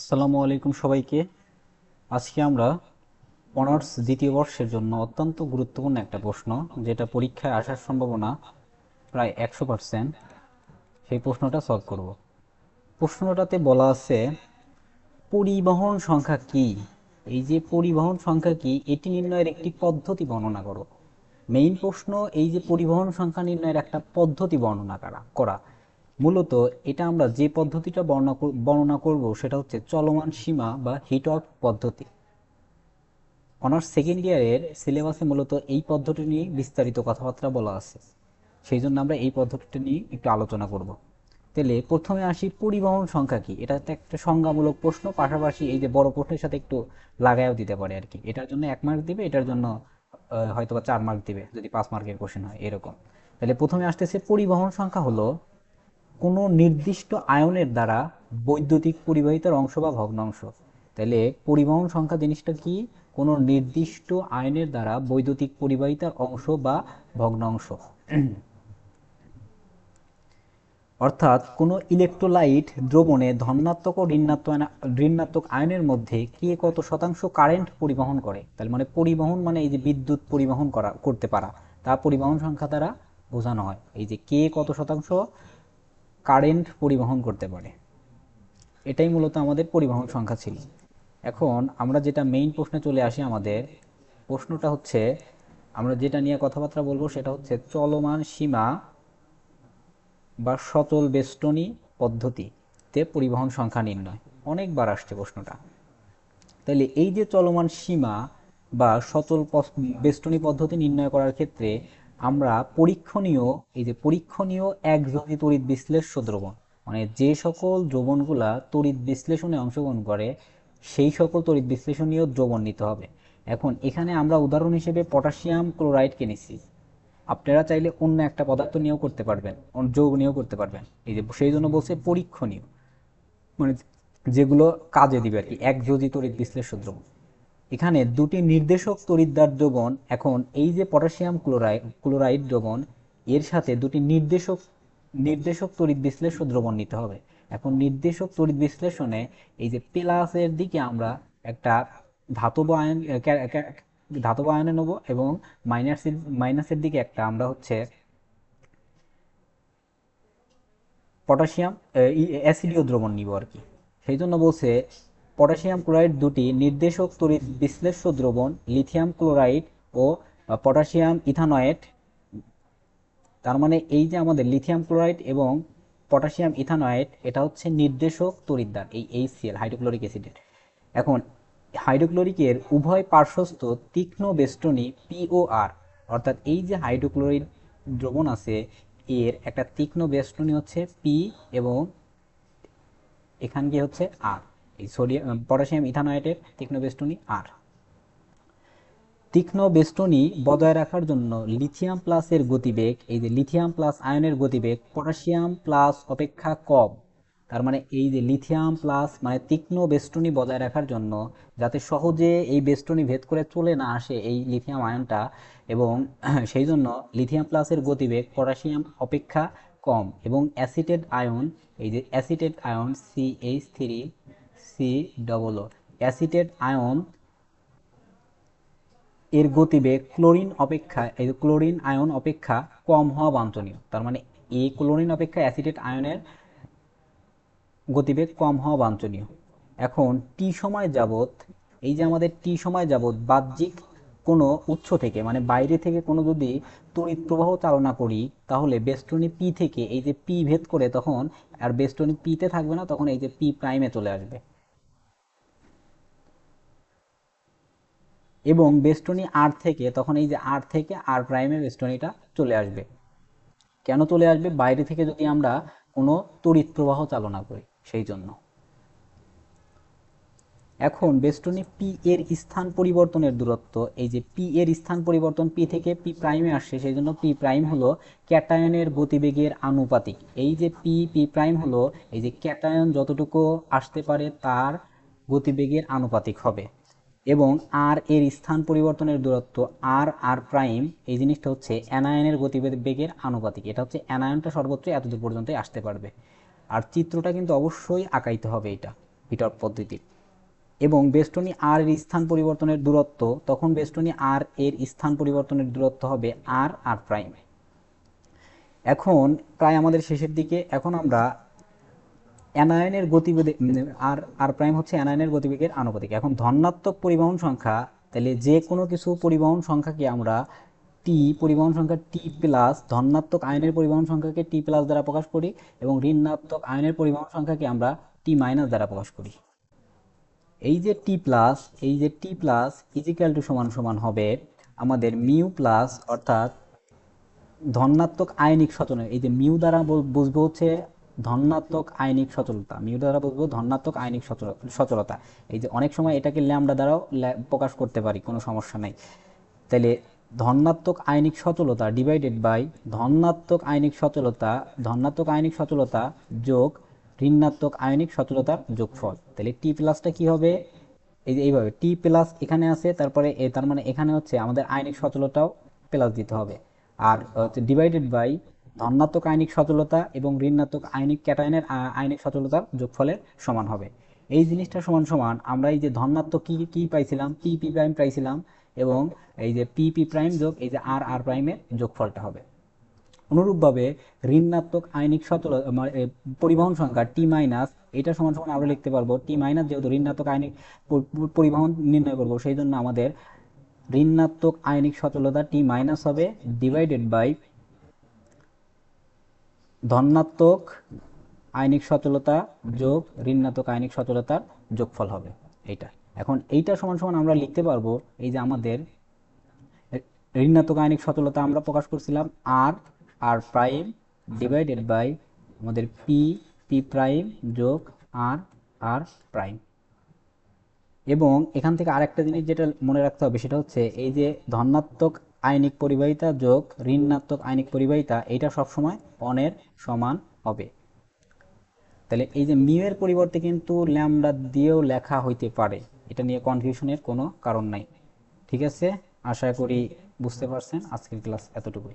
আসসালামু আলাইকুম সবাইকে। আজকে আমরা অনার্স দ্বিতীয় বর্ষের জন্য অত্যন্ত গুরুত্বপূর্ণ একটা প্রশ্ন, যেটা পরীক্ষায় আসার সম্ভাবনা প্রায় একশো পার্সেন্ট সেই প্রশ্নটা সলভ করব। প্রশ্নটাতে বলা আছে, পরিবহন সংখ্যা কি? এই যে পরিবহন সংখ্যা কি, এটি নির্ণয়ের একটি পদ্ধতি বর্ণনা করো। মেইন প্রশ্ন, এই যে পরিবহন সংখ্যা নির্ণয়ের একটা পদ্ধতি বর্ণনা করা করা। মূলত এটা আমরা যে পদ্ধতিটা বর্ণনা বর্ণনা করব সেটা হচ্ছে চলমান সীমা বা হিট অফ পদ্ধতি। অনার্স সেকেন্ড ইয়ারের সিলেবাসে মূলত এই পদ্ধতি নিয়ে বিস্তারিত কথাবার্তা বলা আছে। সেই জন্য আমরা এই পদ্ধতিটা নিয়ে একটু আলোচনা করব। তাহলে প্রথমে আসি পরিবহন সংখ্যা কি? এটা একটা সংজ্ঞামূলক প্রশ্ন পাশাপাশি এই যে বড় প্রশ্নের সাথে একটু লাগায়ও দিতে পারে আর কি। এটার জন্য এক মার্ক দিবে এটার জন্য আহ, হয়তোবা চার মার্ক দিবে যদি পাঁচ মার্কের কোশ্চেন হয় এরকম। তাহলে প্রথমে আসতেছে পরিবহন সংখ্যা হলো কোনো নির্দিষ্ট আয়নের দ্বারা বৈদ্যুতিক পরিবাহিতার অংশ বা ভগ্নাংশ। তাহলে পরিবহন সংখ্যা জিনিসটা কি? কোনো নির্দিষ্ট আয়নের দ্বারা বৈদ্যুতিক পরিবাহিতার অংশ বা ভগ্নাংশ। অর্থাৎ কোনো ইলেকট্রোলাইট দ্রবণে ধনাত্মক ও ঋণাত্মক ঋণাত্মক আয়নের মধ্যে কে কত শতাংশ কারেন্ট পরিবহন করে? তাহলে মানে পরিবহন মানে এই যে বিদ্যুৎ পরিবহন করা, করতে পারা। তা পরিবহন সংখ্যা দ্বারা বোঝানো হয়। এই যে কে কত শতাংশ? কারেন্ট পরিবহন করতে পারে। এটাই মূলত আমাদের পরিবহন সংখ্যা ছিল। এখন আমরা যেটা মেইন প্রশ্নে চলে আসি আমাদের, প্রশ্নটা হচ্ছে, আমরা যেটা নিয়ে কথাবার্তা বলব সেটা হচ্ছে চলমান সীমা বা সচল বেষ্টনী পদ্ধতিতে পরিবহন সংখ্যা নির্ণয়। অনেকবার আসছে প্রশ্নটা। তাহলে এই যে চলমান সীমা বা সচল বেষ্টনী পদ্ধতি নির্ণয় করার ক্ষেত্রে আমরা পরীক্ষণীয়, এই যে পরীক্ষণীয় একযোগী তড়িৎ বিশ্লেষ্য দ্রবণ মানে যে সকল দ্রবণগুলা তড়িৎ বিশ্লেষণে অংশগ্রহণ করে, সেই সকল তড়িৎ বিশ্লেষণীয় দ্রবণ নিতে হবে। এখন এখানে আমরা উদাহরণ হিসেবে পটাশিয়াম ক্লোরাইডকে নিচ্ছি আপনারা চাইলে অন্য একটা পদার্থ নিয়েও করতে পারবেন যৌগ নিয়েও করতে পারবেন। এই যে সেই জন্য বলছে পরীক্ষণীয় মানে যেগুলো কাজে দিবে আর কি একযোজি তড়িৎ বিশ্লেষ্য দ্রবণ। এখানে দুটি নির্দেশক তড়িৎদ্বার দ্রবণ, এখন এই যে পটাশিয়াম ক্লোরাইড ক্লোরাইড দ্রবণ, এর সাথে দুটি নির্দেশক নির্দেশক তড়িৎ বিশ্লেষক দ্রবণ নিতে হবে। এখন নির্দেশক তড়িৎ বিশ্লেষণে এই যে প্লাসের দিকে আমরা একটা ধাতব আয়ন ধাতব আয়নে নেব এবং মাইনাসের মাইনাসের দিকে একটা আমরা হচ্ছে পটাশিয়াম অ্যাসিডীয় দ্রবণ নিব আর কি। সেই জন্য বলছে পটাশিয়াম ক্লোরাইড দুটি নির্দেশক তড়িৎ বিশ্লেষ্য দ্রবণ, লিথিয়াম ক্লোরাইড ও পটাশিয়াম ইথানয়েট তার মানে এই যে আমাদের লিথিয়াম ক্লোরাইড এবং পটাশিয়াম ইথানয়েট এটা হচ্ছে নির্দেশক তড়িৎদ্বার, এই এইচসিএল হাইড্রোক্লোরিক অ্যাসিডের। এখন, হাইড্রোক্লোরিকের উভয় পার্শ্বস্থ তীক্ষ্ণ বেষ্টনী পিওআর অর্থাৎ এই যে হাইড্রোক্লোরিক দ্রবণ আছে, এর একটা তীক্ষ্ণ বেষ্টনী হচ্ছে পি এবং এখান গিয়ে হচ্ছে আর এই সোডিয়াম পটাশিয়াম, ইথানয়েটের তীক্ষ্ণ বেষ্টনী আর। তীক্ষ্ণ বেষ্টনী বজায় রাখার জন্য লিথিয়াম প্লাসের গতিবেগ, এই যে লিথিয়াম প্লাস আয়নের গতিবেগ, পটাশিয়াম প্লাস অপেক্ষা কম, তার মানে এই যে লিথিয়াম প্লাস মানে তীক্ষ্ণ বেষ্টনী বজায় রাখার জন্য যাতে সহজে এই বেষ্টনী ভেদ করে চলে না আসে এই লিথিয়াম আয়নটা এবং সেই জন্য লিথিয়াম প্লাসের গতিবেগ, পটাশিয়াম অপেক্ষা কম এবং অ্যাসিটেড আয়ন, এই যে acetate ion C H three C double O acetate ion এর গতিবেগ ক্লোরিন অপেক্ষা, এই ক্লোরিন আয়ন অপেক্ষা কম হওয়া বাঞ্ছনীয়। তার মানে এই ক্লোরিন অপেক্ষা অ্যাসিটেট আয়নের গতিবেগ কম হওয়া বাঞ্ছনীয়। এখন টি সময় যাবত এই যে আমাদের টি সময় যাবত বাহ্যিক কোনো উৎস থেকে মানে বাইরে থেকে কোনো যদি তড়িৎ প্রবাহ চালনা করি, তাহলে বেষ্টনী পি থেকে এই যে পি ভেদ করে তখন আর বেষ্টনী পিতে থাকবে না, তখন এই যে পি প্রাইমে চলে আসবে। এবং বেষ্টনী আর থেকে, তখন এই যে আর থেকে আর প্রাইমে বেষ্টনীটা চলে আসবে। কেন চলে আসবে? বাইরে থেকে যদি আমরা কোনো তড়িৎ প্রবাহ চালনা করি, সেই জন্য। এখন বেষ্টনী পি এর স্থান পরিবর্তনের দূরত্ব, এই যে পি এর স্থান পরিবর্তন পি থেকে পি প্রাইমে আসছে, সেই জন্য পি প্রাইম হলো ক্যাটায়নের গতিবেগের আনুপাতিক। এই যে পি পি প্রাইম হলো, এই যে ক্যাটায়ন যতটুকু আসতে পারে তার গতিবেগের আনুপাতিক হবে। এবং আর এর স্থান পরিবর্তনের দূরত্ব আর আর প্রাইম এই জিনিসটা হচ্ছে অ্যানায়নের গতিবেগের আনুপাতিক। এটা হচ্ছে অ্যানায়নটা সর্বোচ্চ এতদূর পর্যন্তই আসতে পারবে। আর চিত্রটা কিন্তু অবশ্যই আঁকাইতে হবে এটা পিটর পদ্ধতির। এবং বেষ্টনী আর এর স্থান পরিবর্তনের দূরত্ব, তখন বেষ্টনী আর এর স্থান পরিবর্তনের দূরত্ব হবে আর আর প্রাইম এখন প্রায় আমাদের শেষের দিকে, এখন আমরা অ্যানায়নের গতিবেগে আর আর প্রাইম হচ্ছে অ্যানায়নের গতিবেগের আনুপাতিক। এখন ধনাত্মক পরিবহন সংখ্যা তাহলে যে কোনো কিছু পরিবহন সংখ্যাকে আমরা টি পরিবহন সংখ্যা টি প্লাস ধনাত্মক আয়নের পরিবহন সংখ্যাকে টি প্লাস দ্বারা প্রকাশ করি এবং ঋণাত্মক আয়নের পরিবহন সংখ্যাকে আমরা টি মাইনাস দ্বারা প্রকাশ করি। এই যে টি প্লাস এই যে টি প্লাস ইজিক্যাল টু সমান সমান হবে আমাদের মিউ প্লাস অর্থাৎ ধনাত্মক আয়নিক সচলন। এই যে মিউ দ্বারা বুঝব হচ্ছে ধনাত্মক আয়নিক সচলতা মিউ দ্বারা বুঝব ধনাত্মক সচল- সচলতা। এই যে অনেক সময় এটাকে ল্যামডা দ্বারাও প্রকাশ করতে পারি, কোনো সমস্যা নাই। তাহলে ধনাত্মক আয়নিক সচলতা ডিভাইডেড বাই ধনাত্মক আয়নিক সচলতা, ধনাত্মক আয়নিক সচলতা যোগ ঋণাত্মক আয়নিক সচলতার যোগফল। তাহলে টি প্লাসটা কি হবে? এই যে এইভাবে টি প্লাস এখানে আছে, তারপরে এ, তার মানে এখানে হচ্ছে আমাদের আয়নিক সচলতাও প্লাস দিতে হবে। আর ডিভাইডেড বাই ধনাত্মক আয়নিক সচলতা এবং ঋণাত্মক আয়নিক ক্যাটায়নের আ- আয়নিক সচলতার যোগফলের সমান হবে। এই জিনিসটা সমান সমান আমরা এই যে ধনাত্মক কি কি পাইছিলাম? পি পি প্রাইম পাইছিলাম এবং এই যে পি পি প্রাইম যোগ এই যে আর আর প্রাইমের যোগফলটা হবে। অনুরূপভাবে ঋণাত্মক আয়নিক সচল মানে, পরিবহন সংখ্যা টি মাইনাস এটা সমান সমান আমরা লিখতে পারব টি মাইনাস যেহেতু ঋণাত্মক আয়নিক পরিবহন নির্ণয় করব সেই জন্য আমাদের ঋণাত্মক আয়নিক সচলতা টি মাইনাস হবে ডিভাইডেড বাই ধনাত্মক আইনিক সচলতা যোগ ঋণাত্মক আইনিক সচলতার যোগফল হবে, এইটা। এখন এইটা সমান সমান আমরা লিখতে পারব, এই যে আমাদের ঋণাত্মক আয়নিক সচলতা আমরা প্রকাশ করছিলাম r r prime divided by আমাদের পি পি প্রাইম যোগ আর আর প্রাইম এবং এখান থেকে আরেকটা জিনিস যেটা মনে রাখতে হবে, সেটা হচ্ছে এই যে ধনাত্মক আয়নিক পরিবাহিতা যোগ ঋণাত্মক আইনিক পরিবাহিতা এটা সবসময় অনের সমান হবে। তাহলে এই যে মিউ এর পরিবর্তে কিন্তু ল্যামডা দিয়েও লেখা হইতে পারে। এটা নিয়ে কনফিউশনের কোনো কারণ নাই। ঠিক আছে? আশা করি বুঝতে পারছেন। আজকের ক্লাস এতটুকুই।